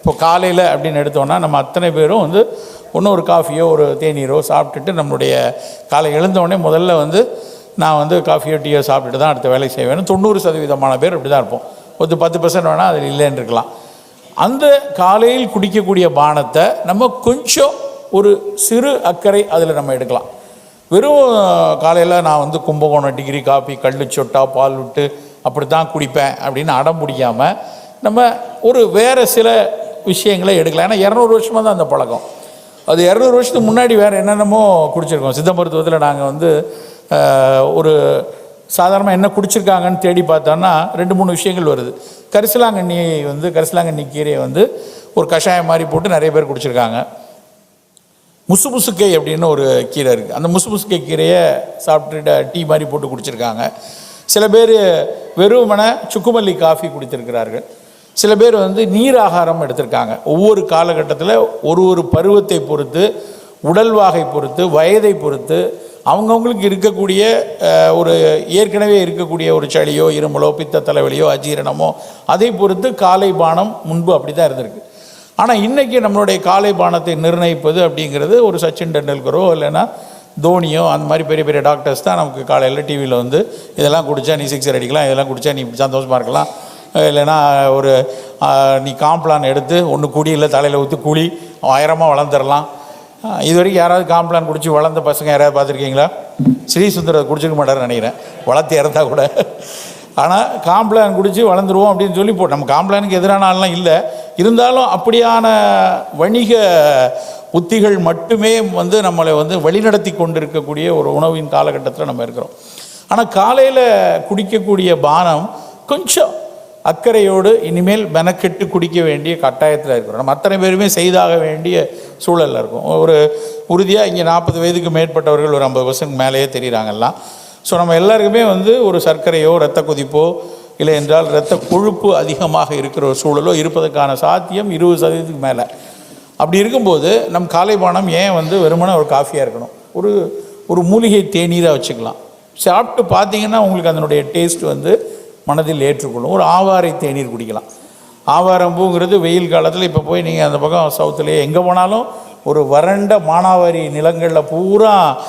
இப்போ காலையில் அப்படின்னு எடுத்தோன்னா நம்ம அத்தனை பேரும் வந்து ஒன்று ஒரு காஃபியோ ஒரு தேநீரோ சாப்பிட்டுட்டு நம்மளுடைய காலை எழுந்தோடனே முதல்ல வந்து நான் வந்து காஃபியோ டீயோ சாப்பிட்டுட்டு தான் அடுத்த வேலை செய்வேன் தொண்ணூறு சதவீதமான பேர் இப்படி தான் இருப்போம். ஒரு பத்து பர்சன்ட் வேணால் அதில் இல்லைன்னு இருக்கலாம். அந்த காலையில் குடிக்கக்கூடிய பானத்தை நம்ம கொஞ்சம் ஒரு சிறு அக்கறை அதில் நம்ம எடுக்கலாம். வெறும் காலையில் நான் வந்து கும்பகோணம் டிகிரி காஃபி கல் சொட்டா பால் விட்டு அப்படி தான் குடிப்பேன் அப்படின்னு அடம் பிடிக்காமல் நம்ம ஒரு வேறு சில விஷயங்களை எடுக்கலாம் ஏன்னா இரநூறு வருஷமாக தான் அந்த பழக்கம். அது இரநூறு வருஷத்துக்கு முன்னாடி வேறு என்னென்னமோ குடிச்சிருக்கோம். சித்த மருத்துவத்தில் நாங்கள் வந்து ஒரு சாதாரணமாக என்ன குடிச்சிருக்காங்கன்னு தேடி பார்த்தோன்னா ரெண்டு மூணு விஷயங்கள் வருது. கரிசலாங்கண்ணி வந்து கரிசலாங்கண்ணி கீரையை வந்து ஒரு கஷாயம் மாதிரி போட்டு நிறைய பேர் குடிச்சிருக்காங்க. முசு முசுக்கை அப்படின்னு ஒரு கீரை இருக்குது அந்த முசு முசுக்கை கீரையை சாப்பிட்டு டீ மாதிரி போட்டு குடிச்சிருக்காங்க. சில பேர் வெறுமனை சுக்குமல்லி காஃபி குடித்திருக்கிறார்கள். சில பேர் வந்து நீர் ஆகாரம் எடுத்திருக்காங்க. ஒவ்வொரு காலகட்டத்தில் ஒரு ஒரு பருவத்தை பொறுத்து உடல்வாகை பொறுத்து வயதை பொறுத்து அவங்கவுங்களுக்கு இருக்கக்கூடிய ஒரு ஏற்கனவே இருக்கக்கூடிய ஒரு சளியோ இருமலோ பித்த தலைவலியோ அஜீரணமோ அதை பொறுத்து காலை பானம் முன்பு அப்படி தான் இருந்திருக்கு. ஆனால் இன்றைக்கி நம்மளுடைய காலை பானத்தை நிர்ணயிப்பது அப்படிங்கிறது ஒரு சச்சின் டெண்டுல்கரோ இல்லைன்னா தோனியோ அந்த மாதிரி பெரிய பெரிய டாக்டர்ஸ் தான் நமக்கு காலையில் டிவியில் வந்து இதெல்லாம் குடித்தா நீ சிக்ஸர் அடிக்கலாம் இதெல்லாம் குடித்தா நீ சந்தோஷமாக இருக்கலாம். இல்லைன்னா ஒரு நீ காம்ப்ளான் எடுத்து ஒன்று குடி இல்லை தலையில் ஊற்றி குழி ஆயிரமாக வளர்ந்துடலாம் இது வரைக்கும் யாராவது காம்ப்ளான் குடிச்சு வளர்ந்த பசங்க யாராவது பார்த்துருக்கீங்களா? ஸ்ரீ சுந்தரத்தை குடிச்சிருக்க மாட்டார்னு நினைக்கிறேன். வளர்த்து இறந்தா கூட. ஆனால் காம்ப்ளான் குடித்து வளர்ந்துருவோம் அப்படின்னு சொல்லி போ நம்ம காம்ப்ளானுக்கு எதிரான ஆள்லாம் இல்லை. இருந்தாலும் அப்படியான வணிக உத்திகள் மட்டுமே வந்து நம்மளை வந்து வழிநடத்தி கொண்டிருக்கக்கூடிய ஒரு உணவின் காலகட்டத்தில் நம்ம இருக்கிறோம். ஆனால் காலையில் குடிக்கக்கூடிய பானம் கொஞ்சம் அக்கறையோடு இனிமேல் மெனக்கெட்டு குடிக்க வேண்டிய கட்டாயத்தில் இருக்கிறோம். நம்ம அத்தனை பேருமே செய்தாக வேண்டிய சூழலில் இருக்கும். ஒரு உறுதியாக இங்கே நாற்பது வயதுக்கு மேற்பட்டவர்கள் ஒரு ஐம்பது பர்சன்ட் மேலேயே தெரிகிறாங்கல்லாம் ஸோ நம்ம எல்லாருக்குமே வந்து ஒரு சர்க்கரையோ இரத்த கொதிப்போ இல்லை என்றால் இரத்த கொழுப்பு அதிகமாக இருக்கிற ஒரு சூழலோ இருப்பதற்கான சாத்தியம் இருபது சதவீதத்துக்கு மேலே. அப்படி இருக்கும்போது நம் காலை பானம் ஏன் வந்து வெறுமனே ஒரு காஃபியாக இருக்கணும்? ஒரு ஒரு மூலிகை தேநீராக வச்சுக்கலாம். சாப்பிட்டு பார்த்தீங்கன்னா உங்களுக்கு அதனுடைய டேஸ்ட் வந்து மனதில் ஏற்றுக்கொள்ளும். ஒரு ஆவாரை தேநீர் குடிக்கலாம். ஆவாரம்பூங்கிறது வெயில் காலத்தில் இப்போ போய் நீங்கள் அந்த பக்கம் சவுத்துலேயே எங்கே போனாலும் ஒரு வறண்ட மானாவாரி நிலங்களில் பூரா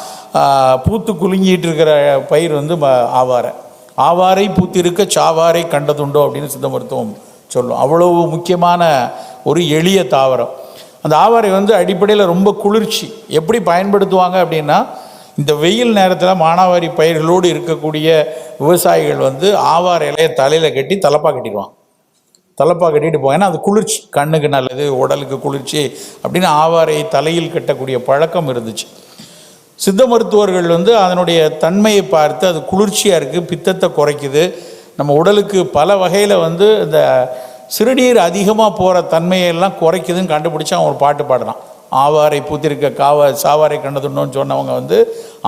பூத்து குலுங்கிட்டு இருக்கிற பயிர் வந்து ம- ஆவாரை. ஆவாரை பூத்திருக்க சாவாரை கண்டதுண்டோ அப்படின்னு சித்த மருத்துவம் சொல்லும். அவ்வளவு முக்கியமான ஒரு எளிய தாவரம். அந்த ஆவாரை வந்து அடிப்படையில் ரொம்ப குளிர்ச்சி. எப்படி பயன்படுத்துவாங்க அப்படின்னா இந்த வெயில் நேரத்தில் மானாவாரி பயிர்களோடு இருக்கக்கூடிய விவசாயிகள் வந்து ஆவார இலையை தலையில் கட்டி தலைப்பாக கட்டிடுவாங்க. தலைப்பாக கட்டிட்டு போவாங்க ஏன்னா அது குளிர்ச்சி. கண்ணுக்கு நல்லது உடலுக்கு குளிர்ச்சி அப்படின்னு ஆவாரை தலையில் கட்டக்கூடிய பழக்கம் இருந்துச்சு. சித்த மருத்துவர்கள் வந்து அதனுடைய தன்மையை பார்த்து அது குளிர்ச்சியாக இருக்குது பித்தத்தை குறைக்குது. நம்ம உடலுக்கு பல வகையில் வந்து இந்த சிறுநீர் அதிகமாக போகிற தன்மையெல்லாம் குறைக்குதுன்னு கண்டுபிடிச்சி அவன் ஒரு பாட்டு பாடுறான். ஆவாரை பூத்திருக்க காவ சாவாரை கண்டதுண்டோன்னு சொன்னவங்க வந்து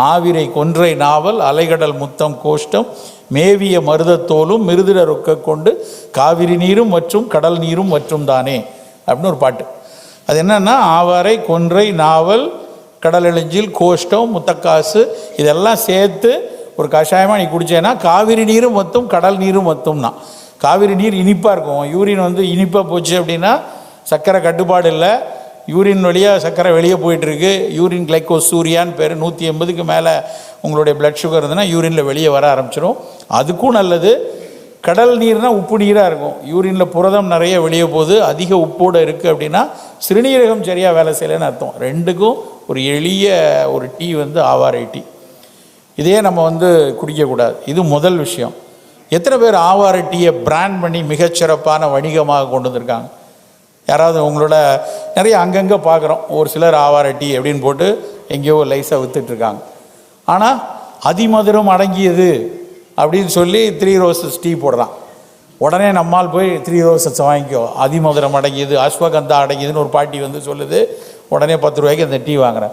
ஆவிரை கொன்றை நாவல் அலைகடல் முத்தம் கோஷ்டம் மேவிய மருதத்தோலும் மிருதிர ரொக்க கொண்டு காவிரி நீரும் மற்றும் கடல் நீரும் மற்றும் தானே அப்படின்னு ஒரு பாட்டு. அது என்னன்னா ஆவாரை கொன்றை நாவல் கடல் எழிஞ்சில் கோஷ்டம் முத்தக்காசு இதெல்லாம் சேர்த்து ஒரு கஷாயமாக நீ குடித்தேன்னா காவிரி நீரும் மொத்தம் கடல் நீரும் மொத்தம்னா காவிரி நீர் இனிப்பாக இருக்கும். யூரின் வந்து இனிப்பாக போச்சு அப்படின்னா சர்க்கரை கட்டுப்பாடு இல்லை. யூரின் வழியாக சர்க்கரை வெளியே போயிட்டுருக்கு. யூரின் கிளைக்கோஸ் சூரியான்னு பேர். நூற்றி எண்பதுக்கு மேலே உங்களுடைய பிளட் சுகர் இருந்ததுன்னா யூரினில் வெளியே வர ஆரம்பிச்சிடும் அதுக்கும் நல்லது. கடல் நீர்னால் உப்பு நீராக இருக்கும். யூரினில் புரதம் நிறைய வெளியே போகுது. அதிக உப்போடு இருக்குது அப்படின்னா சிறுநீரகம் சரியாக வேலை செய்யலைன்னு அர்த்தம். ரெண்டுக்கும் ஒரு எளிய ஒரு டீ வந்து ஆவாரை டீ. இதே நம்ம வந்து குடிக்கக்கூடாது. இது முதல் விஷயம். எத்தனை பேர் ஆவாரை டீயை பிராண்ட் பண்ணி மிகச்சிறப்பான வணிகமாக கொண்டு வந்திருக்காங்க? யாராவது உங்களோட நிறைய அங்கங்கே பார்க்குறோம். ஒரு சிலர் ஆவாரட்டி டீ அப்படின்னு போட்டு எங்கேயோ லைஸாக விற்றுட்ருக்காங்க ஆனால் அதிமதுரம் அடங்கியது அப்படின்னு சொல்லி த்ரீ ரோசஸ் டீ போடுறான். உடனே நம்மால் போய் த்ரீ ரோசஸ் வாங்கிக்கோ. அதிமதுரம் அடங்கியது அஸ்வகந்தா அடங்கியதுன்னு ஒரு பாட்டி வந்து சொல்லுது. உடனே பத்து ரூபாய்க்கு அந்த டீ வாங்குறேன்.